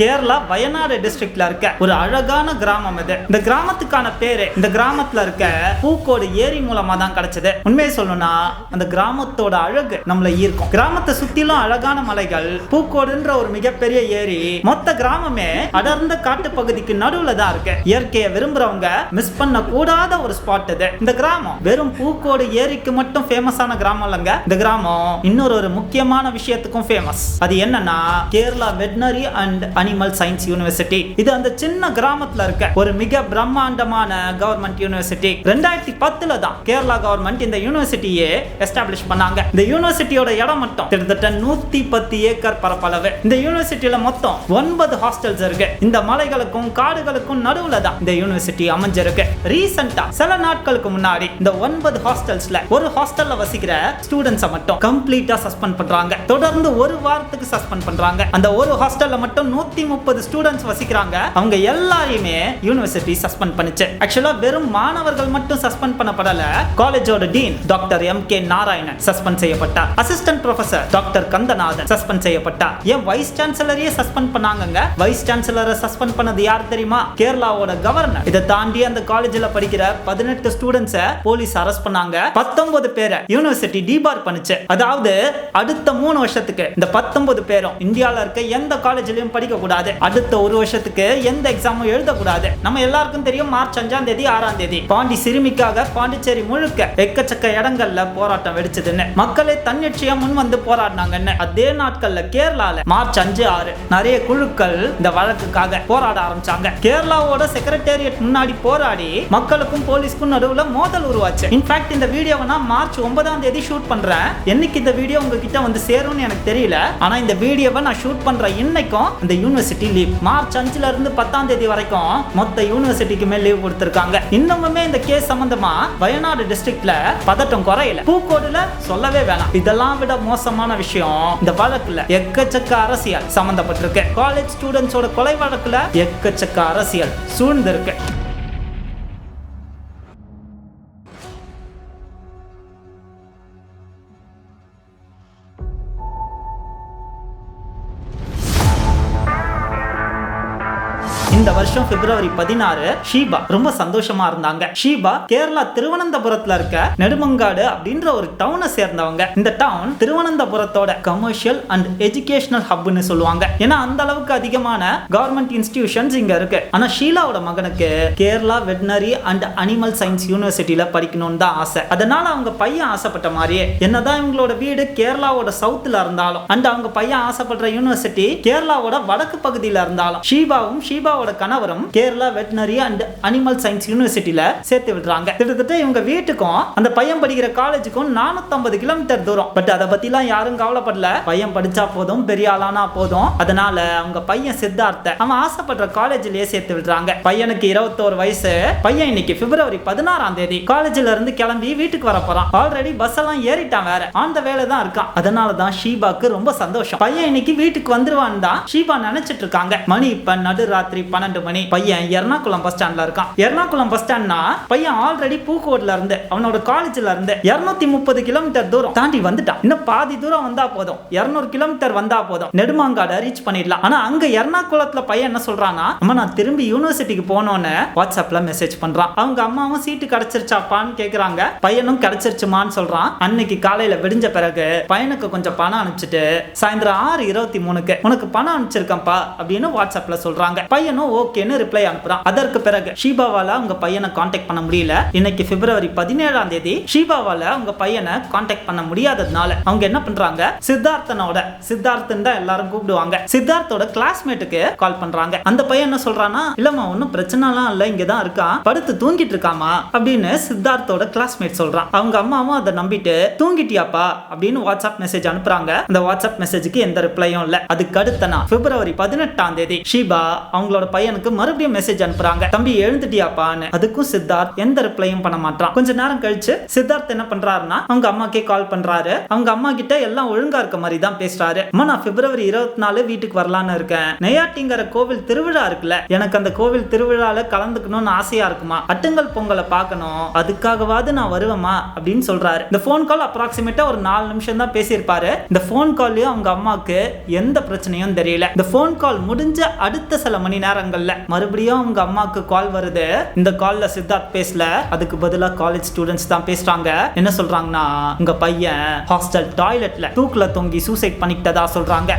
கேரளா வயநாடு டிஸ்ட்ரிக்ட்ல இருக்க ஒரு அழகான கிராமம் இது. இந்த கிராமத்துக்கான பேரு இந்த கிராமத்துல இருக்க பூக்கோடு ஏரி மூலமா தான் கிடைச்சது. உண்மையை சொல்லணும்னா அந்த கிராமத்தோட அழகு நம்மள ஈர்க்கும். கிராமத்தை சுத்திலும் அழகான மலைகள் பூக்கோடுன்ற ஒரு மிகப்பெரிய ஏரி மொத்த கிராமமே அடர்ந்த காட்டு பகுதிக்கு நடுவுல தான் இருக்கு. இயற்கையை விரும்புறவங்க மிஸ் பண்ண கூடாத ஒரு ஸ்பாட் இது. இந்த கிராமம் வெறும் பூக்கோடு ஏரிக்கு மட்டும் ஃபேமஸான கிராமம் இல்லைங்க. இந்த கிராமம் இன்னொரு ஒரு முக்கியமான விஷயத்துக்கும் ஃபேமஸ் அது என்னன்னா Kerala veterinary and animal science university இது அந்த சின்ன கிராமத்துல இருக்க ஒரு மிக பிரம்மாண்டமான கவர்மெண்ட் யூனிவர்சிட்டி ரெண்டாயிரத்தி பத்துல தான் கேரளா கவர்மெண்ட் இந்த யூனிவர்சிட்டியே எஸ்டாப்ளிஷ் பண்ணாங்க. இந்த யூனிவர்சிட்டியோட இடம் மட்டும் கிட்டத்தட்ட நூத்தி பத்து ஏக்கர் பரப்பளவு. இந்த யூனிவர்சிட்டியில மொத்தம் ஒன்பது ஹாஸ்டல்ஸ் இருக்கு. இந்த மலைகளுக்கும் காடுகளுக்கும் நடுவுல தான் இந்த யூனிவர்சிட்டி அமைஞ்சிருக்கு. ரீசெண்டா சில நாட்களுக்கு முன்னாடி இந்த ஒன்பது ஹாஸ்டல்ஸ்ல ஒரு ஹாஸ்டல்ல வசிக்கிற ஸ்டூடெண்ட்ஸை மட்டும் கம்ப்ளீட்டா சஸ்பெண்ட் பண்றாங்க. தொடர்ந்து ஒரு வாரத்துக்கு சஸ்பெண்ட் பண்றாங்க. அந்த ஒரு ஹாஸ்டல்ல மட்டும் நூத்தி முப்பது ஸ்டூடெண்ட்ஸ் வசிக்கிறாங்க. அவங்க எல்லாரையுமே யூனிவர்சிட்டி சஸ்பெண்ட் பண்ணுச்சு. ஆக்சுவலா வெறும் மாணவர்கள் மட்டும் சஸ்பெண்ட் பண்ணப்படல. காலேஜோட dean doctor M K Narayanan suspend செய்யப்பட்டார் assistant professor doctor Kandhanathan suspend செய்யப்பட்டார் ஏன் வைஸ் சான்சலரையே சஸ்பெண்ட் பண்ணாங்க வைஸ் சான்சலரை சஸ்பெண்ட் பண்ணது யார் தெரியுமா? கேரளாவோட கவர்னர் இதை தாண்டி அந்த காலேஜ்ல படிக்கிற பதினெட்டு ஸ்டூடெண்ட்ஸை போலீஸ் அரெஸ்ட் பண்ணாங்க. பத்தொன்பது பேரை யூனிவர்சிட்டி டிபார் பண்ணுச்சு. அதாவது அடுத்த மூணு வருஷத்துக்கு இந்த பத்தொன்பது பேரும் இந்தியாவில் இருக்க எந்த காலேஜ்லயும் படிக்க கூடாது அடுத்த ஒரு வருஷத்துக்கு எந்த எக்ஸாமும் எழுதக்கூடாது. நம்ம எல்லாருக்கும் தெரியும் மார்ச் அஞ்சாம் தேதி ஆறாம் தேதி. பாண்டி சிறுமிக்காக பாண்டிச்சேரி முழுக்க எக்கச்சக்க இடங்கள்ல போராட்டம் வெடிச்சதுன்னு. மக்களே தன்னிச்சையா முன் வந்து போராடினாங்கன்னு. அதே நாட்கள்ல கேரளால மார்ச் அஞ்சு ஆறு நிறைய குழுக்கள் இந்த வழக்குக்காக போராட ஆரம்பிச்சாங்க. கேரளாவோட செக்ரட்டேரியட் முன்னாடி போராடி மக்களுக்கும் போலீஸ்க்கும் நடுவுல மோதல் உருவாச்சு. இன்ஃபேக்ட் இந்த வீடியோவை நான் மார்ச் ஒன்பதாம் தேதி ஷூட் பண்றேன். என்னைக்கு இந்த வீடியோ உங்ககிட்ட வந்து சேரும்னு எனக்கு தெரியல. ஆனா இந்த வீடியோவை நான் ஷூட் பண்ற இன்னைக்கும் இந்த யூனிவர்சிட்டி லீவ் மார்ச் அஞ்சுல இருந்து பத்தாம் தேதி வரைக்கும் மொத்த யூனிவர்சிட்டிக்குமே லீவ் கொடுத்திருக்காங்க. இன்னமுமே இந்த கேஸ் சம்பந்தமா வயநாடு டிஸ்ட்ரிக்ட்ல பதட்டம் குறையல. பூக்கோடுல சொல்லவே வேணாம். இதெல்லாம் விட மோசமான விஷயம் இந்த வழக்குல எக்கச்சக்க அரசியல் சம்பந்தப்பட்டிருக்கு. காலேஜ் ஸ்டூடெண்ட்ஸோட கொலை வழக்குல எக்கச்சக்க அரசியல் சூழ்ந்திருக்கு. வருஷம் பிப்ரவரி பதினாறு ஷீபா ரொம்ப சந்தோஷமா இருந்தாங்க. ஷீபா கேரளா திருவனந்தபுரத்துல இருக்க நெடுமங்காடு அப்படின்ற ஒரு டவுனை சேர்ந்தவங்க. இந்த டவுன் திருவனந்தபுரத்தோட கமர்ஷியல் அண்ட் எஜுகேஷனல் ஹப்னு சொல்லுவாங்க. ஏன்னா அந்த அளவுக்கு அதிகமான கவர்மெண்ட் இன்ஸ்டிடியூஷன்ஸ் இங்க இருக்கு. ஆனா ஷீலாவோட மகனுக்கு Kerala veterinary and animal science யூனிவர்சிட்டியில படிக்கணும்னு தான் ஆசை. அதனால அவங்க பையன் ஆசைப்பட்ட மாதிரியே என்னதான் இவங்களோட வீடு கேரளாவோட சவுத்துல இருந்தாலும் அண்ட் அவங்க பையன் ஆசைப்படுற யூனிவர்சிட்டி கேரளாவோட வடக்கு பகுதியில இருந்தாலும் ஷீபாவும் ஷீபாவோட கணவரும் Kerala veterinary and animal science யூனிவர்சிட்டியில சேர்த்து விடுறாங்க. கிட்டத்தட்ட இவங்க வீட்டுக்கும் அந்த பையன் படிக்கிற காலேஜுக்கும் 450 கிலோமீட்டர் தூரம். பட் அதை பத்திலாம் யாரும் கவலைப்படல. பையன் படிச்சா போதும் பெரிய ஆளானா போதும். அதனால அவங்க பையன் சித்தார்த்த அவன் ஆசைப்படுற காலேஜ்லயே சேர்த்து விடுறாங்க. பையனுக்கு இருபத்தோரு வயசு. பையன் இன்னைக்கு பிப்ரவரி பதினாறாம் தேதி காலேஜ்ல இருந்து கிளம்பி வீட்டுக்கு வர போறான். ஆல்ரெடி பஸ் எல்லாம் ஏறிட்டான் வேற. அந்த வேலை தான் இருக்கான். அதனால தான் ஷீபாக்கு ரொம்ப சந்தோஷம். பையன் இன்னைக்கு வீட்டுக்கு வந்துருவான் தான் ஷீபா நினைச்சிட்டு இருக்காங்க. மணி இப்ப நடுராத்திரி பன்னெண்டு மணி. பையன் எர்ணாகுளம் பஸ் ஸ்டாண்ட்ல இருக்கான். எர்ணாகுளம் பஸ் ஸ்டாண்ட்னா பையன் ஆல்ரெடி பூக்கோட்ல இருந்து அவனோட காலேஜ்ல இருந்து இருநூத்தி முப்பது கிலோமீட்டர் தூரம் தாண்டி வந்துட்டான். இன்னும் பாதி தூரம் வந்தா போதும். இருநூறு கிலோமீட்டர் வந்தா போதும். நெடுமாங்காடை ரீச் பண்ணிடலாம். ஆனா அங்க எர்ணாகுளத்துல பையன் என்ன சொல்றான்னா அம்மா நான் திரும்பி யூனிவர்சிட்டிக்கு போனோன்னு வாட்ஸ்அப்ல மெசேஜ் பண்றான். அவங்க அம்மாவும் சீட்டு கிடைச்சிருச்சாப்பான்னு கேக்குறாங்க. பையனும் கிடைச்சிருச்சுமான்னு சொல்றான். அன்னைக்கு காலையில விடிஞ்ச பிறகு பையனுக்கு கொஞ்சம் பணம் அனுப்பிச்சிட்டு சாயந்தரம் ஆறு இருபத்தி மூணுக்கு உனக்கு பணம் அனுப்பிச்சிருக்கேன்ப்பா அப்படின்னு வாட்ஸ்அப்ல சொல்றாங்க. பையனும் ஓகே ஓகேன்னு ரிப்ளை அனுப்புறான் அதற்கு பிறகு ஷீபாவால அவங்க பையனை காண்டாக்ட் பண்ண முடியல. இன்னைக்கு பிப்ரவரி பதினேழாம் தேதி ஷீபாவால உங்க பையனை காண்டாக்ட் பண்ண முடியாததுனால அவங்க என்ன பண்றாங்க? சித்தார்த்தனோட சித்தார்த்தன் தான் எல்லாரும் கூப்பிடுவாங்க. சித்தார்த்தோட கிளாஸ்மேட்டுக்கு கால் பண்றாங்க. அந்த பையன் என்ன சொல்றானா இல்லம்மா ஒன்றும் பிரச்சனைலாம் இல்லை இங்க தான் இருக்கான் படுத்து தூங்கிட்டு இருக்காமா அப்படின்னு சித்தார்த்தோட கிளாஸ்மேட் சொல்றான். அவங்க அம்மாவும் அதை நம்பிட்டு தூங்கிட்டியாப்பா? அப்படின்னு வாட்ஸ்அப் மெசேஜ் அனுப்புறாங்க. அந்த வாட்ஸ்அப் மெசேஜுக்கு எந்த ரிப்ளையும் இல்ல. அதுக்கு அடுத்த நான் பிப்ரவரி பதினெட்டாம் தேதி ஷீபா அவங்களோட பையனுக்கு மறுபடியும் மெசேஜ் அனுப்புறாங்க. தம்பி எழுந்துட்டியாப்பான்னு? அதுக்கும் சித்தார்த் எந்த ரிப்ளையும் பண்ண மாட்டான் கொஞ்ச நேரம் கழிச்சு சித்தார்த் என்ன பண்றாருன்னா அவங்க அம்மாக்கே கால் பண்றாரு. அவங்க அம்மா கிட்ட எல்லாம் ஒழுங்கா இருக்க மாதிரி தான் பேசுறாரு. அம்மா நான் பிப்ரவரி இருபத்தி நாலு வீட்டுக்கு வரலான்னு இருக்கேன். நெய்யாட்டிங்கிற கோவில் திருவிழா இருக்குல்ல எனக்கு அந்த கோவில் திருவிழால கலந்துக்கணும்னு ஆசையா இருக்குமா? அட்டுங்கல் பொங்கலை பார்க்கணும். அதுக்காகவாது நான் வருவேமா அப்படின்னு சொல்றாரு. இந்த ஃபோன் கால் அப்ராக்சிமேட்டா ஒரு நாலு நிமிஷம் தான் பேசியிருப்பாரு. இந்த ஃபோன் கால்லயும் அவங்க அம்மாவுக்கு எந்த பிரச்சனையும் தெரியல. இந்த ஃபோன் கால் முடிஞ்ச அடுத்த சில மணி நேரங்கள்ல மறுபடியும் அவங்க அம்மாவுக்கு கால் வருது. இந்த கால்ல சித்தார்த் பேசல. அதுக்கு பதிலா காலேஜ் ஸ்டூடெண்ட்ஸ் தான் பேசுறாங்க. என்ன சொல்றாங்கன்னா உங்க பையன் ஹாஸ்டல் டாய்லெட்ல தூக்குல தொங்கி சூசைட் பண்ணிக்கிட்டதா சொல்றாங்க.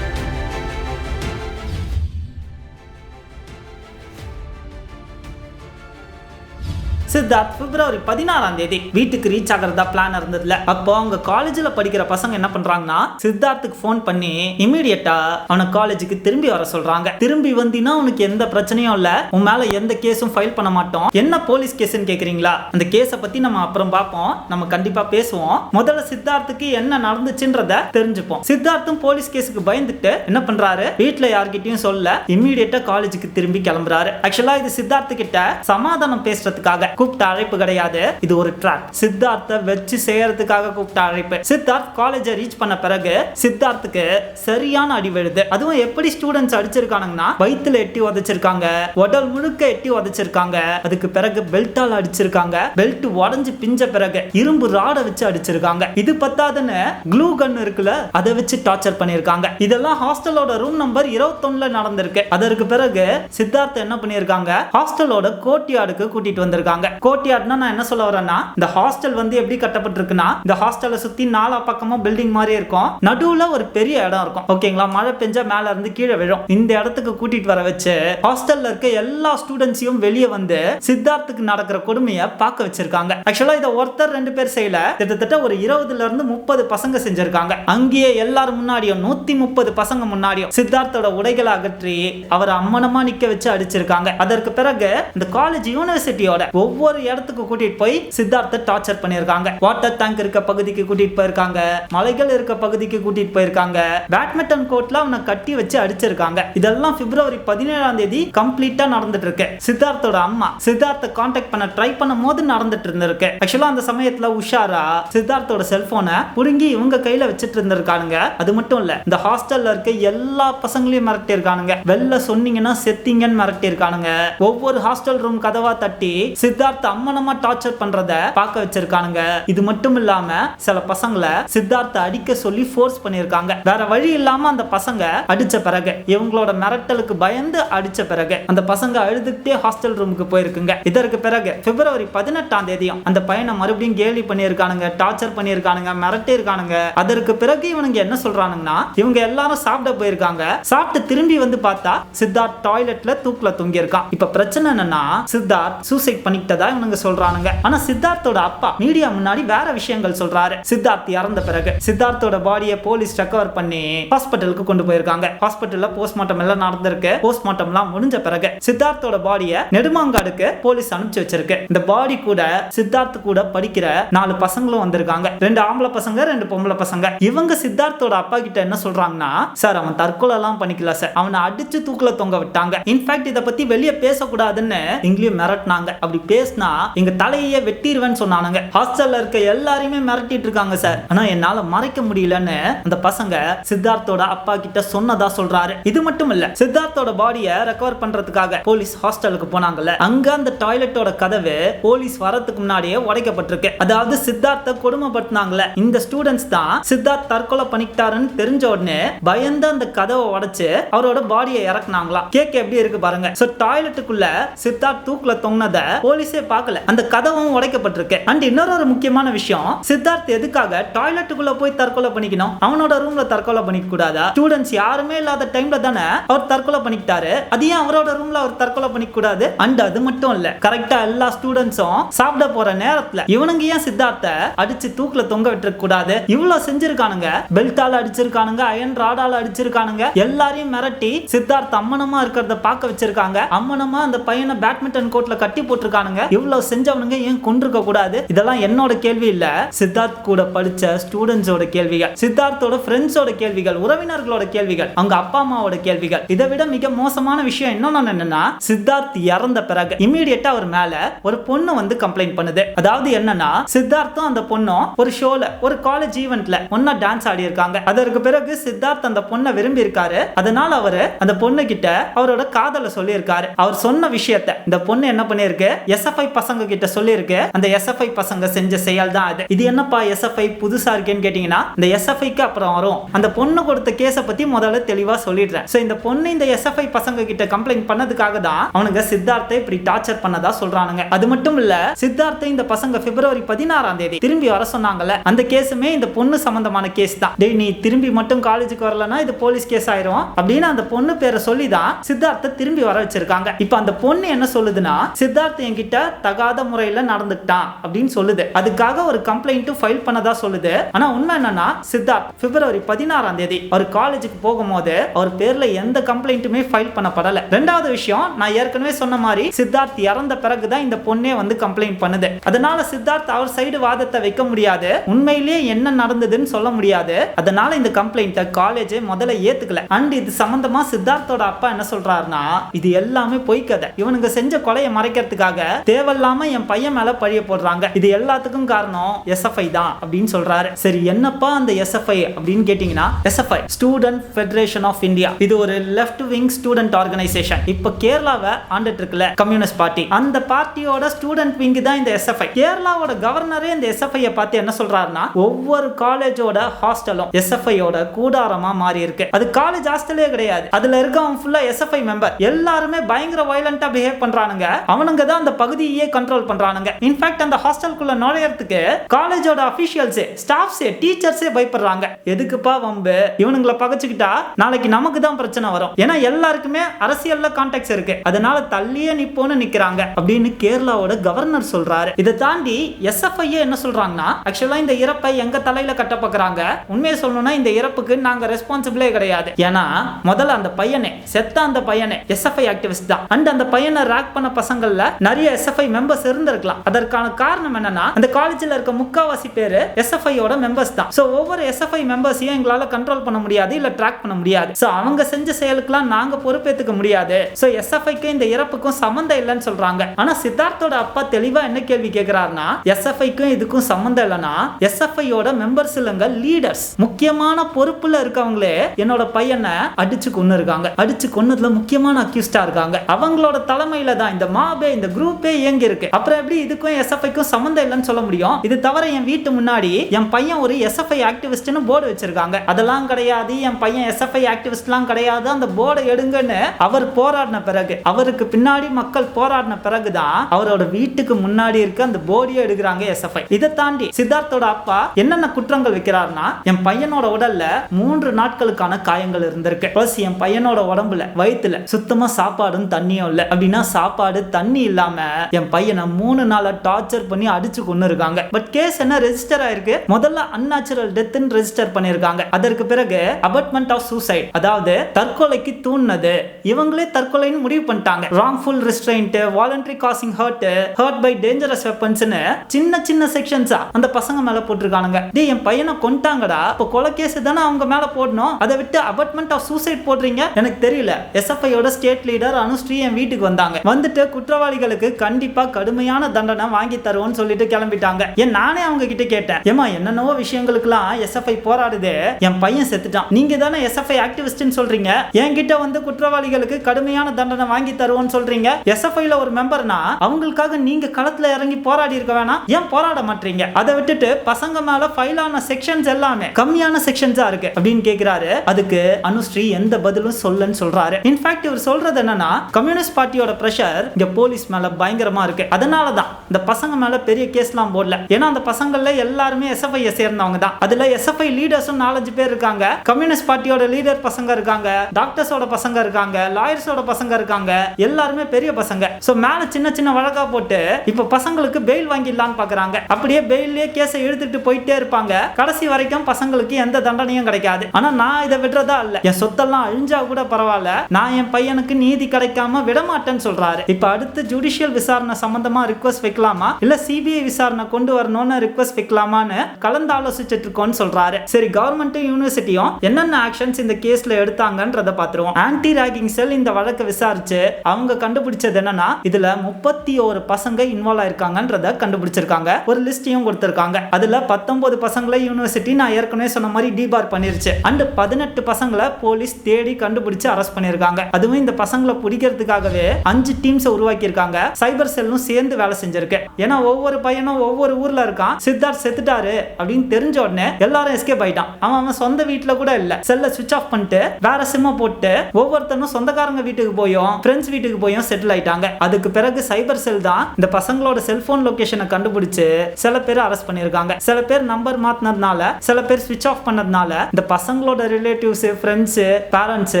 சித்தார்த் பிப்ரவரி பதினாறாம் தேதி. வீட்டுக்கு ரீச் ஆகிறதா பிளான் இருந்ததுல. அப்போ அவங்க காலேஜ்ல படிக்கிற பசங்க என்ன பண்றாங்கன்னா சித்தார்த்துக்கு ஃபோன் பண்ணி இமீடியட்டா அவனை காலேஜுக்கு திரும்பி வர சொல்றாங்க. திரும்பி வந்தீங்கன்னா உனக்கு எந்த பிரச்சனையும் இல்ல. உன் மேல எந்த கேஸும் ஃபைல் பண்ண மாட்டோம். என்ன போலீஸ் கேஸ்ன்னு கேக்குறீங்களா? அந்த கேஸை பத்தி நம்ம அப்புறம் பார்ப்போம். நம்ம கண்டிப்பா பேசுவோம். முதல்ல சித்தார்த்துக்கு என்ன நடந்துச்சுன்றத தெரிஞ்சுப்போம். சித்தார்த்தும் போலீஸ் கேஸுக்கு பயந்துட்டு என்ன பண்றாரு? வீட்டுல யார்கிட்டயும் சொல்ல இமீடியட்டா காலேஜுக்கு திரும்பி கிளம்புறாரு. ஆக்சுவலா இது சித்தார்த்து கிட்ட சமாதானம் பேசுறதுக்காக. கூப்பிட்ட அழைப்பு கிடையாது. இது ஒரு ட்ராக் சித்தார்த்தை வச்சு செய்யறதுக்காக கூப்பிட்ட அழைப்பு. சித்தார்த் காலேஜை ரீச் பண்ண பிறகு சித்தார்த்துக்கு சரியான அடி விழுது. அதுவும் எப்படி ஸ்டூடெண்ட்ஸ் அடிச்சிருக்கானுங்கன்னா வயிற்றுல எட்டி உதைச்சிருக்காங்க உடல் முழுக்க எட்டி உதைச்சிருக்காங்க. அதுக்கு பிறகு பெல்ட்டால் அடிச்சிருக்காங்க. பெல்ட் உடஞ்சு பிஞ்ச பிறகு இரும்பு ராடை வச்சு அடிச்சிருக்காங்க. இது பத்தாதுன்னு க்ளூ கன் இருக்குல்ல அதை வச்சு டார்ச்சர் பண்ணியிருக்காங்க இதெல்லாம் ஹாஸ்டலோட ரூம் நம்பர் இருபத்தொன்னுல நடந்திருக்கு. அதற்கு பிறகு சித்தார்த்த என்ன பண்ணியிருக்காங்க ஹாஸ்டலோட கோட்டியாடுக்கு கூட்டிட்டு வந்திருக்காங்க. கோட்டியாட்னா நான் என்ன சொல்ல வரேன்னா இந்த ஹாஸ்டல் வந்து எப்படி கட்டப்பட்டிருக்குன்னா இந்த ஹாஸ்டலை சுத்தி நாலா பக்கமும் பில்டிங் மாதிரி இருக்கும். நடுவுல ஒரு பெரிய இடம் இருக்கும். ஓகேங்களா மழை பெஞ்சா மேல இருந்து கீழே விழும். இந்த இடத்துக்கு கூட்டிட்டு வர வச்சு ஹாஸ்டல்ல இருக்க எல்லா ஸ்டூடெண்ட்ஸையும் வெளியே வந்து சித்தார்த்துக்கு நடக்கிற கொடுமையை பார்க்க வச்சிருக்காங்க. ஆக்சுவலா இதை ஒருத்தர் ரெண்டு பேர் செய்யல. கிட்டத்தட்ட ஒரு இருபதுல இருந்து முப்பது பசங்க செஞ்சிருக்காங்க. அங்கேயே எல்லாரும் முன்னாடியும் நூத்தி முப்பது பசங்க முன்னாடியும் சித்தார்த்தோட உடைகளை அகற்றி அவரை அம்மனமா நிக்க வச்சு அடிச்சிருக்காங்க. அதற்கு பிறகு இந்த காலேஜ் யூனிவர்சிட்டியோட ஒவ்வொரு ஒவ்வொரு இடத்துக்கு கூட்டிட்டு போய் சித்தார்த்தை டார்ச்சர் பண்ணியிருக்காங்க. வாட்டர் டேங்க் இருக்க பகுதிக்கு கூட்டிட்டு போயிருக்காங்க. மலைகள் இருக்க பகுதிக்கு கூட்டிட்டு போயிருக்காங்க. பேட்மிண்டன் கோர்ட்ல அவனை கட்டி வச்சு அடிச்சிருக்காங்க. இதெல்லாம் பிப்ரவரி பதினேழாம் தேதி கம்ப்ளீட்டா நடந்துட்டு இருக்கு சித்தார்த்தோட அம்மா சித்தார்த்தை காண்டாக்ட் பண்ண ட்ரை பண்ணும் போது நடந்துட்டு இருந்திருக்கு. ஆக்சுவலா அந்த சமயத்துல உஷாரா சித்தார்த்தோட செல்போனை புடுங்கி இவங்க கையில வச்சுட்டு இருந்திருக்கானுங்க. அது மட்டும் இல்ல இந்த ஹாஸ்டல்ல இருக்க எல்லா பசங்களையும் மிரட்டி இருக்கானுங்க வெளில சொன்னீங்கன்னா செத்தீங்கன்னு மிரட்டி இருக்கானுங்க ஒவ்வொரு ஹாஸ்டல் ரூம் கதவா தட்டி சித்தார்த்த அம்மனமா டார்ச்சர் பண்றத பார்க்க வச்சிருக்கானுங்க. இது மட்டும் இல்லாம சில பசங்களை சித்தார்த்த அடிக்க சொல்லி ஃபோர்ஸ் பண்ணிருக்காங்க வேற வழி இல்லாம அந்த பசங்க அடிச்ச பிறகு இவங்களோட மிரட்டலுக்கு பயந்து அடிச்ச பிறகு அந்த பசங்க அழுதுகிட்டே ஹாஸ்டல் ரூமுக்கு போயிருக்குங்க. இதற்கு பிறகு பிப்ரவரி பதினெட்டாம் தேதியும் அந்த பையனை மறுபடியும் கேலி பண்ணியிருக்கானுங்க டார்ச்சர் பண்ணியிருக்கானுங்க மிரட்டி இருக்கானுங்க அதற்கு பிறகு இவனுங்க என்ன சொல்றானுங்கன்னா இவங்க எல்லாரும் சாப்பிட போயிருக்காங்க. சாப்பிட்டு திரும்பி வந்து பார்த்தா சித்தார்த் டாய்லெட்ல தூக்குல தொங்கியிருக்கான். இப்ப பிரச்சனை என்னன்னா சித்தார்த் சூசைட் பண்ணிக்கிட்டதா இவனுங்க சொல்றானுங்க. ஆனா சித்தார்த்தோட அப்பா மீடியா முன்னாடி வேற விஷயங்கள் சொல்றாரு. சித்தார்த் இறந்த பிறகு சித்தார்த்தோட பாடியை போலீஸ் ரெக்கவர் பண்ணி ஹாஸ்பிட்டலுக்கு கொண்டு போயிருக்காங்க. ஹாஸ்பிட்டல்ல போஸ்ட்மார்ட்டம் எல்லாம் நடந்திருக்கு. போஸ்ட்மார்ட்டம் எல்லாம் முடிஞ்ச பிறகு சித்தார்த்தோட பாடியை நெடுமாங்காடுக்கு போலீஸ் அனுப்பிச்சு வச்சிருக்கு. இந்த பாடி கூட சித்தார்த் கூட படிக்கிற நாலு பசங்களும் வந்திருக்காங்க. ரெண்டு ஆம்பளை பசங்க ரெண்டு பொம்பளை பசங்க. இவங்க சித்தார்த்தோட அப்பா கிட்ட என்ன சொல்றாங்கன்னா சார் அவன் தற்கொலை எல்லாம் பண்ணிக்கல சார். அவனை அடிச்சு தூக்குல தொங்க விட்டாங்க. இன்ஃபேக்ட் இதை பத்தி வெளியே பேசக்கூடாதுன்னு இங்கேயும் மிரட்டினாங்க. அப்படி பேசினா எங்க தலையே வெட்டிடுவேன்னு சொன்னானுங்க. ஹாஸ்டல்ல இருக்க எல்லாரையுமே மிரட்டிட்டு இருக்காங்க சார் ஆனா என்னால மறைக்க முடியலன்னு அந்த பசங்க சித்தார்த்தோட அப்பா கிட்ட சொன்னதா சொல்றாரு. இது மட்டும் இல்ல சித்தார்த்தோட பாடிய ரெக்கவர் பண்றதுக்காக போலீஸ் ஹாஸ்டலுக்கு போனாங்கல்ல. அங்க அந்த டாய்லெட்டோட கதவு போலீஸ் வரதுக்கு முன்னாடியே உடைக்கப்பட்டிருக்கு. அதாவது சித்தார்த்த கொடுமைப்படுத்தினாங்கல்ல. இந்த ஸ்டூடெண்ட்ஸ் தான் சித்தார்த் தற்கொலை பண்ணிக்கிட்டாருன்னு தெரிஞ்ச உடனே பயந்து அந்த கதவை உடைச்சு அவரோட பாடியை இறக்குனாங்களாம். கேக் எப்படி இருக்கு பாருங்க. சோ டாய்லெட்டுக்குள்ள சித்தார்த் தூக்குல தொங்கினத போலீஸ் பார்க்கல. அந்த கதவும் உடைக்கப்பட்டிருக்கு அண்ட் இன்னொரு ஒரு முக்கியமான விஷயம் சித்தார்த் எதுக்காக டாய்லெட்டுக்குள்ள போய் தற்கொலை பண்ணிக்கணும்? அவனோட ரூம்ல தற்கொலை பண்ணிக்க கூடாதா ஸ்டூடெண்ட்ஸ் யாருமே இல்லாத டைம்ல தானே அவர் தற்கொலை பண்ணிக்கிட்டாரு? அது ஏன் அவரோட ரூம்ல அவர் தற்கொலை பண்ணிக்க கூடாது அண்ட் அது மட்டும் இல்ல கரெக்டா எல்லா ஸ்டூடெண்ட்ஸும் சாப்பிட போற நேரத்துல இவனுங்க ஏன் சித்தார்த்த அடிச்சு தூக்குல தொங்க விட்டுருக்க கூடாது இவ்வளவு செஞ்சிருக்கானுங்க பெல்ட்டால அடிச்சிருக்கானுங்க அயன் ராடால அடிச்சிருக்கானுங்க. எல்லாரையும் மிரட்டி சித்தார்த் அம்மனமா இருக்கிறத பார்க்க வச்சிருக்காங்க. அம்மனமா அந்த பையனை பேட்மிண்டன் கோர்ட்ல கட்டி போட்டிருக்கானுங்க. இவ்வளவு செஞ்சவனுங்க ஏன் கொண்டிருக்க கூடாது? இதெல்லாம் என்னோட கேள்வி இல்ல. சித்தார்த் கூட படிச்ச ஸ்டூடெண்ட்ஸோட கேள்விகள் சித்தார்த்தோட ஃப்ரெண்ட்ஸோட கேள்விகள் உறவினர்களோட கேள்விகள் அவங்க அப்பா அம்மாவோட கேள்விகள். இதை விட மிக மோசமான விஷயம் என்னன்னு என்னன்னா சித்தார்த் இறந்த பிறகு இம்மீடியட்டா அவர் மேல ஒரு பொண்ணு வந்து கம்ப்ளைண்ட் பண்ணுது. அதாவது என்னன்னா சித்தார்த்தும் அந்த பொண்ணும் ஒரு ஷோல ஒரு காலேஜ் ஈவெண்ட்ல ஒன்னா டான்ஸ் ஆடி இருக்காங்க. அதற்கு பிறகு சித்தார்த் அந்த பொண்ணை விரும்பி இருக்காரு. அதனால அவரு அந்த பொண்ணு கிட்ட அவரோட காதலை சொல்லியிருக்காரு. அவர் சொன்ன விஷயத்த இந்த பொண்ணு என்ன பண்ணிருக்கு எஸ்எஃப்ஐ பசங்க கிட்ட சொல்லியிருக்கு அந்த எஸ்எஃப்ஐ பசங்க செஞ்ச செயல் தான் அது. இது என்னப்பா எஸ்எஃப்ஐ புதுசா இருக்கேன்னு கேட்டீங்கன்னா இந்த எஸ்எஃப்ஐக்கு அப்புறம் வரும். அந்த பொண்ணு கொடுத்த கேஸை பத்தி முதல்ல தெளிவா சொல்லிடுறேன். ஸோ இந்த பொண்ணு இந்த எஸ்எஃப்ஐ பசங்க கிட்ட கம்ப்ளைண்ட் பண்ணதுக்காக தான் அவனுங்க சித்தார்த்தை இப்படி டார்ச்சர் பண்ணதா சொல்றானுங்க. அது மட்டும் இல்ல சித்தார்த்தை இந்த பசங்க பிப்ரவரி பதினாறாம் தேதி திரும்பி வர சொன்னாங்கல்ல அந்த கேஸுமே இந்த பொண்ணு சம்பந்தமான கேஸ் தான். டேய் நீ திரும்பி மட்டும் காலேஜுக்கு வரலன்னா இது போலீஸ் கேஸ் ஆயிரும் அப்படின்னு அந்த பொண்ணு பேரை சொல்லி தான் சித்தார்த்தை திரும்பி வர வச்சிருக்காங்க. இப்போ அந்த பொண்ணு என்ன சொல்லுதுன்னா சித்தார்த்த என்கிட்ட தகாத முறையில் நடந்துக்கிட்டான் அப்படின்னு சொல்லுது. அதுக்காக ஒரு கம்ப்ளைண்ட்டும் ஃபைல் பண்ணதா சொல்லுது. ஆனால் உண்மை என்னன்னா சித்தார்த் பிப்ரவரி பதினாறாம் தேதி அவர் காலேஜுக்கு போகும்போது அவர் பேர்ல எந்த கம்ப்ளைண்ட்டுமே ஃபைல் பண்ணப்படல. ரெண்டாவது விஷயம் நான் ஏற்கனவே சொன்ன மாதிரி சித்தார்த் இறந்த பிறகு தான் இந்த பொண்ணே வந்து கம்ப்ளைண்ட் பண்ணுது. அதனால சித்தார்த் அவர் சைடு வாதத்தை வைக்க முடியாது. உண்மையிலேயே என்ன நடந்ததுன்னு சொல்ல முடியாது. அதனால இந்த கம்ப்ளைண்ட்டை காலேஜ் முதல்ல ஏத்துக்கல. அண்ட் இது சம்பந்தமா சித்தார்த்தோட அப்பா என்ன சொல்றாருன்னா இது எல்லாமே பொய் கதை. இவனுங்க செஞ்ச கொலையை மறைக்கிறதுக்காக தேவையில்லாம என் பையன் மேல பழிய போடுறாங்க. இது எல்லாத்துக்கும் காரணம் எஸ்எஃப்ஐ தான் அப்படின்னு சொல்றாரு. சரி என்னப்பா அந்த எஸ்எஃப்ஐ அப்படின்னு கேட்டீங்கன்னா SFI student federation of India இது ஒரு லெஃப்ட் விங் ஸ்டூடெண்ட் ஆர்கனைசேஷன் இப்போ கேரளாவை ஆண்டுட்டு இருக்குல்ல கம்யூனிஸ்ட் பார்ட்டி அந்த பார்ட்டியோட ஸ்டூடெண்ட் விங் தான் இந்த எஸ்எஃப்ஐ கேரளாவோட கவர்னரே இந்த எஸ்எஃப்ஐ பார்த்து என்ன சொல்றாருன்னா ஒவ்வொரு காலேஜோட ஹாஸ்டலும் எஸ்எஃப்ஐயோட கூடாரமா மாறி இருக்கு. அது காலேஜ் ஹாஸ்டலே கிடையாது. அதுல இருக்கவன் ஃபுல்லா எஸ்எஃப்ஐ மெம்பர் எல்லாருமே பயங்கர வயலண்டா பிஹேவ் பண்றானுங்க. அவனுங்க தான் அந்த பகுதி பகுதியே கண்ட்ரோல் பண்றானுங்க. இன்ஃபேக்ட் அந்த ஹாஸ்டலுக்குள்ள நுழையறதுக்கு காலேஜோட அபிஷியல்ஸ் ஸ்டாஃப்ஸே டீச்சர்ஸே பயப்படுறாங்க. எதுக்குப்பா வம்பு? இவனுங்களை பகச்சுக்கிட்டா நாளைக்கு நமக்கு தான் பிரச்சனை வரும். ஏன்னா எல்லாருக்குமே அரசியல்ல கான்டாக்ட்ஸ் இருக்கு. அதனால தள்ளியே நிப்போன்னு நிக்கிறாங்க. அப்படின்னு கேரளாவோட கவர்னர் சொல்றாரு. இதை தாண்டி எஸ்எஃப்ஐ என்ன சொல்றாங்கன்னா ஆக்சுவலா இந்த இறப்பை எங்க தலையில கட்ட பாக்குறாங்க? உண்மையை சொல்லணும்னா இந்த இறப்புக்கு நாங்க ரெஸ்பான்சிபிளே கிடையாது. ஏன்னா முதல்ல அந்த பையனே செத்த அந்த பையனே எஸ்எஃப்ஐ ஆக்டிவிஸ்ட் தான். அண்ட் அந்த பையனை ரேக் பண்ண பசங்கள்ல நிறைய எஸ்எஃப்ஐ மெம்பர்ஸ் இருந்திருக்கலாம். அதற்கான காரணம் என்னன்னா அந்த காலேஜ்ல இருக்க முக்காவாசி பேர் எஸ்எஃப்ஐயோட மெம்பர்ஸ் தான். ஸோ ஒவ்வொரு எஸ்எஃப்ஐ மெம்பர்ஸையும் எங்களால் கண்ட்ரோல் பண்ண முடியாது இல்லை ட்ராக் பண்ண முடியாது. ஸோ அவங்க செஞ்ச செயலுக்குலாம் நாங்கள் பொறுப்பேற்றுக்க முடியாது. ஸோ எஸ்எஃப்ஐக்கும் இந்த இறப்புக்கும் சம்மந்தம் இல்லைன்னு சொல்றாங்க. ஆனால் சித்தார்த்தோட அப்பா தெளிவாக என்ன கேள்வி கேக்குறாருன்னா எஸ்எஃப்ஐக்கும் இதுக்கும் சம்மந்தம் இல்லைன்னா எஸ்எஃப்ஐயோட மெம்பர்ஸ் இல்லைங்க லீடர்ஸ் முக்கியமான பொறுப்புல இருக்கவங்களே என்னோட பையனை அடிச்சு கொண்டு இருக்காங்க அடிச்சு கொன்னதுல முக்கியமான அக்யூஸ்டா இருக்காங்க. அவங்களோட தலைமையில தான் இந்த மாபே இந்த குரூப்பே இயங்கி இருக்கு அப்புறம் எப்படி இதுக்கும் எஸ்எஃப்ஐக்கும் சம்மந்தம் இல்லைன்னு சொல்ல முடியும்? இது தவிர என் வீட்டு முன்னாடி என் பையன் ஒரு எஸ்எஃப்ஐ ஆக்டிவிஸ்ட்னு போர்டு வச்சிருக்காங்க. அதெல்லாம் கிடையாது. என் பையன் எஸ்எஃப்ஐ ஆக்டிவிஸ்ட்லாம் கிடையாது. அந்த போர்டை எடுங்கன்னு அவர் போராடின பிறகு அவருக்கு பின்னாடி மக்கள் போராடின பிறகுதான் அவரோட வீட்டுக்கு முன்னாடி இருக்க அந்த போர்டையே எடுக்கிறாங்க எஸ்எஃப்ஐ இதை தாண்டி சித்தார்த்தோட அப்பா என்னென்ன குற்றங்கள் வைக்கிறார்னா என் பையனோட உடல்ல மூன்று நாட்களுக்கான காயங்கள் இருந்திருக்கு. பிளஸ் என் பையனோட உடம்புல வயிற்றுல சுத்தமா சாப்பாடும் தண்ணியும் இல்லை. அப்படின்னா சாப்பாடு தண்ணி இல்லாம என் பையனை மூணு நாளா டார்ச்சர் பண்ணி அடிச்சு கொண்டு இருக்காங்க பட் கேஸ் என்ன ரெஜிஸ்டர் ஆயிருக்கு? முதல்ல அன்நேச்சுரல் டெத்னு ரெஜிஸ்டர் பண்ணிருக்காங்க. அதற்கு பிறகு அபட்மெண்ட் ஆஃப் சூசைட் அதாவது தற்கொலைக்கு தூண்டினது இவங்களே தற்கொலைன்னு முடிவு பண்ணிட்டாங்க. Wrongful restraint voluntary causing hurt hurt by dangerous வெப்பன்ஸ்னு சின்ன சின்ன செக்ஷன்ஸா அந்த பசங்க மேல போட்டிருக்கானுங்க. டே என் பையனை கொண்டாங்கடா இப்போ கொலை கேஸ் தானே அவங்க மேல போடணும். அதை விட்டு அபட்மெண்ட் ஆஃப் சூசைட் போடுறீங்க? எனக்கு தெரியல. எஸ்எஃப்ஐயோட ஸ்டேட் லீடர் அனுஸ்ரீ என் வீட்டுக்கு வந்தாங்க. வந்துட்டு குற்றவாளிகளுக்கு கண்டிப்பா கடுமையான தண்டனை வாங்கி தருவோம்னு சொல்லிட்டு கிளம்பிட்டாங்க. என் நானே அவங்க கிட்ட கேட்டேன். ஏமா என்னென்னவோ விஷயங்களுக்குலாம் எஸ்எஃப்ஐ போராடுது. என் பையன் செத்துட்டான். நீங்க தானே எஸ்எஃப்ஐ ஆக்டிவிஸ்ட்னு சொல்றீங்க. என்கிட்ட வந்து குற்றவாளிகளுக்கு கடுமையான தண்டனை வாங்கி தருவோம்னு சொல்றீங்க. எஸ்எஃப்ஐல ஒரு மெம்பர்னா அவங்களுக்காக நீங்க களத்துல இறங்கி போராடி இருக்க வேணாம். ஏன் போராட மாட்டீங்க? அதை விட்டுட்டு பசங்க மேல ஃபைல் ஆன செக்ஷன்ஸ் எல்லாமே கம்மியான செக்ஷன்ஸா இருக்கு அப்படின்னு கேக்குறாரு. அதுக்கு அனுஸ்ரீ எந்த பதிலும் சொல்லன்னு சொல்றாரு. இன்ஃபேக்ட் இவர் சொல்றது என்னன்னா கம்யூனிஸ்ட் பார்ட்டியோட பிரஷர் இங்க போலீஸ் மேல பயங்கர பயங்கரமாக இருக்குது அதனால தான் இந்த பசங்க மேல பெரிய கேஸ்லாம் போடல. ஏன்னா அந்த பசங்களில் எல்லாருமே எஸ்எஃப்ஐ சேர்ந்தவங்க தான். அதுல எஸ்எஃப்ஐ லீடர்ஸும் நாலஞ்சு பேர் இருக்காங்க. கம்யூனிஸ்ட் பார்ட்டியோட லீடர் பசங்க இருக்காங்க. டாக்டர்ஸோட பசங்க இருக்காங்க. லாயர்ஸோட பசங்க இருக்காங்க. எல்லாருமே பெரிய பசங்க. ஸோ மேல சின்ன சின்ன வழக்கா போட்டு இப்ப பசங்களுக்கு பெயில் வாங்கிடலான்னு பாக்குறாங்க. அப்படியே பெயிலே கேஸை இழுத்துட்டு போயிட்டே இருப்பாங்க. கடைசி வரைக்கும் பசங்களுக்கு எந்த தண்டனையும் கிடைக்காது. ஆனா நான் இதை விடுறதா இல்லை. என் சொத்தெல்லாம் அழிஞ்சா கூட பரவாயில்ல. நான் என் பையனுக்கு நீதி கிடைக்காம விட மாட்டேன்னு சொல்றாரு. இப்ப அடுத்து ஜுடிஷியல் விசாரணை விசாரணை சம்பந்தமா ரிக்வஸ்ட் வைக்கலாமா? இல்ல சிபிஐ விசாரணை கொண்டு வரணும்னு ரிக்வஸ்ட் வைக்கலாமான்னு கலந்து ஆலோசிச்சுட்டு இருக்கோம்னு சொல்றாரு. சரி கவர்மெண்ட்டும் யூனிவர்சிட்டியும் என்னென்ன ஆக்ஷன்ஸ் இந்த கேஸ்ல எடுத்தாங்கன்றத பாத்துருவோம். ஆன்டி ராகிங் செல் இந்த வழக்கை விசாரிச்சு அவங்க கண்டுபிடிச்சது என்னன்னா இதுல முப்பத்தி ஒரு பசங்க இன்வால்வ் ஆயிருக்காங்கன்றத கண்டுபிடிச்சிருக்காங்க. ஒரு லிஸ்டையும் கொடுத்திருக்காங்க. அதுல பத்தொன்பது பசங்களை யூனிவர்சிட்டி நான் ஏற்கனவே சொன்ன மாதிரி டிபார் பண்ணிருச்சு. அண்ட் பதினெட்டு பசங்களை போலீஸ் தேடி கண்டுபிடிச்சு அரெஸ்ட் பண்ணிருக்காங்க. அதுவும் இந்த பசங்களை பிடிக்கிறதுக்காகவே அஞ்சு டீம்ஸ் உருவாக்கி இருக்காங்க சைபர் செல்லும் சேர்ந்து வேலை செஞ்சிருக்கு. ஏன்னா ஒவ்வொரு பையனும் ஒவ்வொரு ஊர்ல இருக்கான். சித்தார்த் செத்துட்டாரு அப்படின்னு தெரிஞ்ச உடனே எல்லாரும் எஸ்கேப் ஆயிட்டான். அவன் அவன் சொந்த வீட்டுல கூட இல்ல. செல்ல சுவிச் ஆஃப் பண்ணிட்டு வேற சிம்ம போட்டு ஒவ்வொருத்தனும் சொந்தக்காரங்க வீட்டுக்கு போயும் ஃப்ரெண்ட்ஸ் வீட்டுக்கு போயும் செட்டில் ஆயிட்டாங்க. அதுக்கு பிறகு சைபர் செல் தான் இந்த பசங்களோட செல்போன் லொகேஷனை கண்டுபிடிச்சு சில பேர் அரெஸ்ட் பண்ணிருக்காங்க சில பேர் நம்பர் மாத்தினதுனால சில பேர் சுவிச் ஆஃப் பண்ணதுனால இந்த பசங்களோட ரிலேட்டிவ்ஸ் ஃப்ரெண்ட்ஸ் பேரண்ட்ஸ்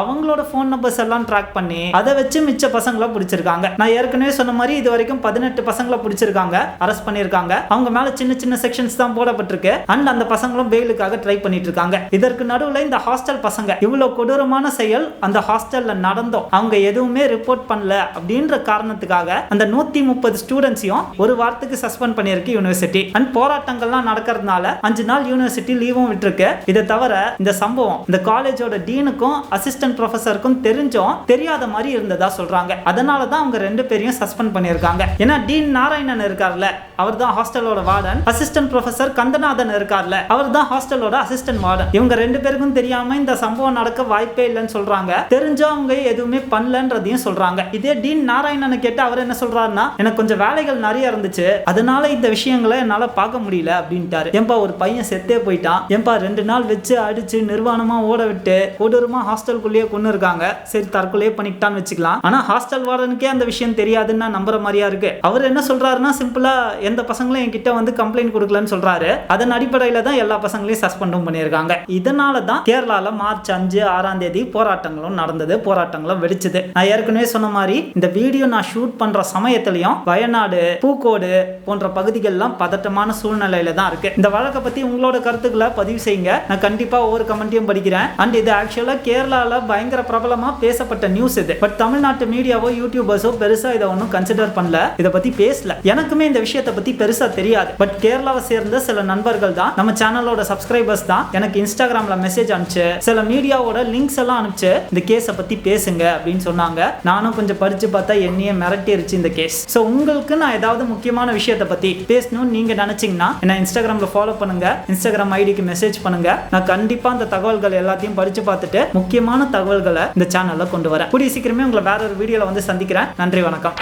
அவங்களோட ஃபோன் நம்பர்ஸ் எல்லாம் ட்ராக் பண்ணி அதை வச்சு மிச்ச பசங்களை பிடிச்சிருக்காங்க. நான் ஏற்கனவே சொன்ன மாதிரி இது வரைக்கும் பதினெட்டு பசங்களை பிடிச்சிருக்காங்க அரெஸ்ட் பண்ணிருக்காங்க அவங்க மேல சின்ன சின்ன செக்ஷன்ஸ் தான் போடப்பட்டிருக்கு. அண்ட் அந்த பசங்களும் பெயிலுக்காக ட்ரை பண்ணிட்டு இருக்காங்க இதற்கு நடுவுல இந்த ஹாஸ்டல் பசங்க இவ்வளவு கொடூரமான செயல் அந்த ஹாஸ்டல்ல நடந்தோம் அவங்க எதுவுமே ரிப்போர்ட் பண்ணல அப்படின்ற காரணத்துக்காக அந்த நூத்தி முப்பது ஸ்டூடெண்ட்ஸையும் ஒரு வாரத்துக்கு சஸ்பெண்ட் பண்ணியிருக்கு யூனிவர்சிட்டி அண்ட் போராட்டங்கள்லாம் நடக்கிறதுனால அஞ்சு நாள் யூனிவர்சிட்டி லீவும் விட்டுருக்கு. இதை தவிர இந்த சம்பவம் இந்த காலேஜோட டீனுக்கும் அசிஸ்டன்ட் ப்ரொஃபஸருக்கும் தெரிஞ்சும் தெரியாத மாதிரி இருந்ததா சொல்றாங்க. அதனால தான் அவங்க ரெண்டு பேரையும் சஸ்பெண்ட் பண்ணியிருக்காங்க. ஏன்னா டீன் நாராயணன் இருக்கார்ல அவர் தான் ஹாஸ்டலோட வார்டன். அசிஸ்டன்ட் ப்ரொஃபசர் கந்தநாதன் இருக்கார்ல அவர் தான் ஹாஸ்டலோட அசிஸ்டன்ட் வார்டன் இவங்க ரெண்டு பேருக்கும் தெரியாம இந்த சம்பவம் நடக்க வாய்ப்பே இல்லைன்னு சொல்றாங்க. தெரிஞ்சவங்க எதுவுமே பண்ணலன்றதையும் சொல்றாங்க. இதே டீன் நாராயணனை கேட்டு அவர் என்ன சொல்றாருன்னா எனக்கு கொஞ்சம் வேலைகள் நிறைய இருந்துச்சு. அதனால இந்த விஷயங்களை என்னால பார்க்க முடியல அப்படின்ட்டாரு. ஏன்பா ஒரு பையன் செத்தே போயிட்டான். ஏன்பா ரெண்டு நாள் வச்சு அடிச்சு நிர்வாணமா ஓட விட்டு கொடூரமா ஹாஸ்டலுக்குள்ளேயே கொண்டு இருக்காங்க சரி தற்கொலையே பண்ணிக்கிட்டான்னு வச்சுக்கலாம். ஆனா ஹாஸ்டல் வார்டனுக்கே அந்த விஷயம் நான் நம்புற மாதிரியா இருக்கு. அவர் என்ன சொல்றாருன்னா சிம்பிளா எந்த பசங்களும் என்கிட்ட வந்து கம்ப்ளைண்ட் கொடுக்கலன்னு சொல்றாரு. அதன் அடிப்படையில தான் எல்லா பசங்களையும் சஸ்பெண்டும் பண்ணியிருக்காங்க. இதனால தான் கேரளால மார்ச் அஞ்சு ஆறாம் தேதி போராட்டங்களும் நடந்தது போராட்டங்களும் வெடிச்சது. நான் ஏற்கனவே சொன்ன மாதிரி இந்த வீடியோ நான் ஷூட் பண்ற சமயத்திலையும் வயநாடு பூக்கோடு போன்ற பகுதிகள்லாம் பதட்டமான சூழ்நிலையில தான் இருக்கு. இந்த வழக்கை பத்தி உங்களோட கருத்துக்களை பதிவு செய்யுங்க. நான் கண்டிப்பா ஒவ்வொரு கமெண்ட்டையும் படிக்கிறேன். அண்ட் இது ஆக்சுவலா கேரளால பயங்கர பிரபலமா பேசப்பட்ட நியூஸ் இது. பட் தமிழ்நாட்டு மீடியாவோ யூடியூபர்ஸோ பெருசா இதை ஒன்றும் ஒன்றும் கன்சிடர் பண்ணல. இதை பத்தி பேசல. எனக்குமே இந்த விஷயத்தை பத்தி பெருசா தெரியாது. பட் கேரளாவை சேர்ந்த சில நண்பர்கள் தான் நம்ம சேனலோட சப்ஸ்கிரைபர்ஸ் தான் எனக்கு இன்ஸ்டாகிராம்ல மெசேஜ் அனுப்பிச்சு சில மீடியாவோட லிங்க்ஸ் எல்லாம் அனுப்பிச்சு இந்த கேஸை பத்தி பேசுங்க அப்படின்னு சொன்னாங்க. நானும் கொஞ்சம் படிச்சு பார்த்தா என்னையே மிரட்டிருச்சு இந்த கேஸ் ஸோ உங்களுக்கு நான் ஏதாவது முக்கியமான விஷயத்தை பத்தி பேசணும்னு நீங்க நினைச்சீங்கன்னா என்ன இன்ஸ்டாகிராம்ல ஃபாலோ பண்ணுங்க. இன்ஸ்டாகிராம் ஐடிக்கு மெசேஜ் பண்ணுங்க. நான் கண்டிப்பா அந்த தகவல்கள் எல்லாத்தையும் படிச்சு பார்த்துட்டு முக்கியமான தகவல்களை இந்த சேனல்ல கொண்டு வரேன். கூடிய சீக்கிரமே உங்களை வேற ஒரு வீடியோல வந்து சந்திக்கிறேன். நன்றி வணக்கம்.